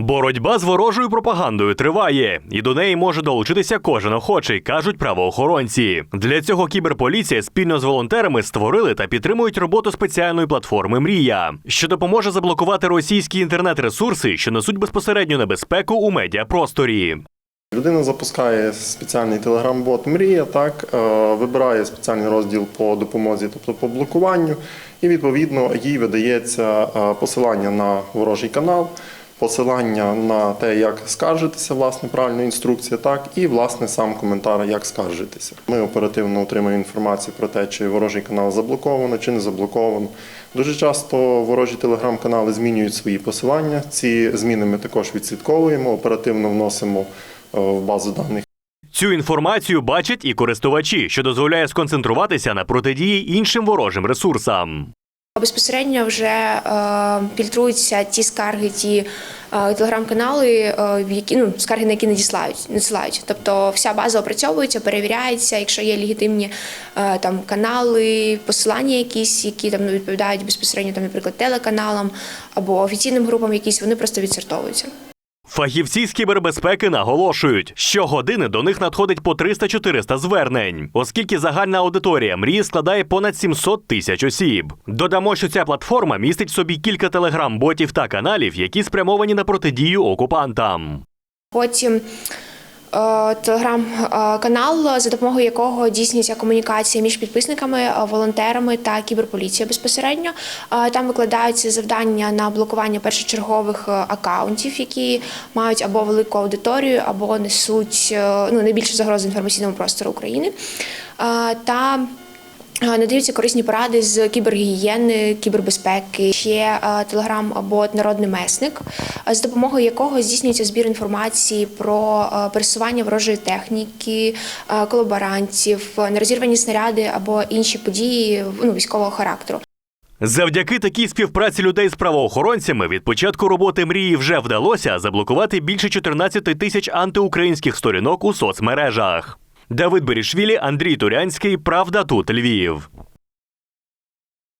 Боротьба з ворожою пропагандою триває, і до неї може долучитися кожен охочий, кажуть правоохоронці. Для цього кіберполіція спільно з волонтерами створили та підтримують роботу спеціальної платформи Мрія, що допоможе заблокувати російські інтернет-ресурси, що несуть безпосередню небезпеку у медіапросторі. Людина запускає спеціальний телеграм-бот Мрія, так е, вибирає спеціальний розділ по допомозі, тобто по блокуванню, і відповідно їй видається е, посилання на ворожий канал, посилання на те, як скаржитися, власне, правильна інструкція, так, і власне сам коментар, як скаржитися. Ми оперативно отримуємо інформацію про те, чи ворожий канал заблоковано, чи не заблоковано. Дуже часто ворожі телеграм-канали змінюють свої посилання. Ці зміни ми також відслідковуємо, оперативно вносимо е, в базу даних. Цю інформацію бачать і користувачі, що дозволяє сконцентрувати на протидії іншим ворожим ресурсам. Безпосередньо вже е, фільтруються ті скарги, ті е, телеграм-канали, е, які ну скарги, на які надіслають, надсилають. Тобто вся база опрацьовується, перевіряється. Якщо є легітимні там канали, посилання якісь, які там не відповідають безпосередньо там, наприклад, телеканалам або офіційним групам, якісь вони просто відсортовуються. Фахівці з кібербезпеки наголошують, що години до них надходить по 300-400 звернень, оскільки загальна аудиторія мрії складає понад 700 тисяч осіб. Додамо, що ця платформа містить собі кілька телеграм-ботів та каналів, які спрямовані на протидію окупантам. Потім телеграм-канал, за допомогою якого дійснюється комунікація між підписниками, е, волонтерами та кіберполіцією безпосередньо. Е, Там викладаються завдання на блокування першочергових е, акаунтів, які мають або велику аудиторію, або несуть е, ну, найбільше загрози інформаційному простору України. Е, Та Е, Надаються корисні поради з кібергігієни, кібербезпеки, ще е, телеграм-бот Народний месник, з допомогою якого здійснюється збір інформації про пересування ворожої техніки, колаборантів, нерозірвані снаряди або інші події ну, військового характеру. Завдяки такій співпраці людей з правоохоронцями від початку роботи мрії вже вдалося заблокувати більше 14 тисяч антиукраїнських сторінок у соцмережах. Давид Берішвілі, Андрій Турянський. Правда тут Львів.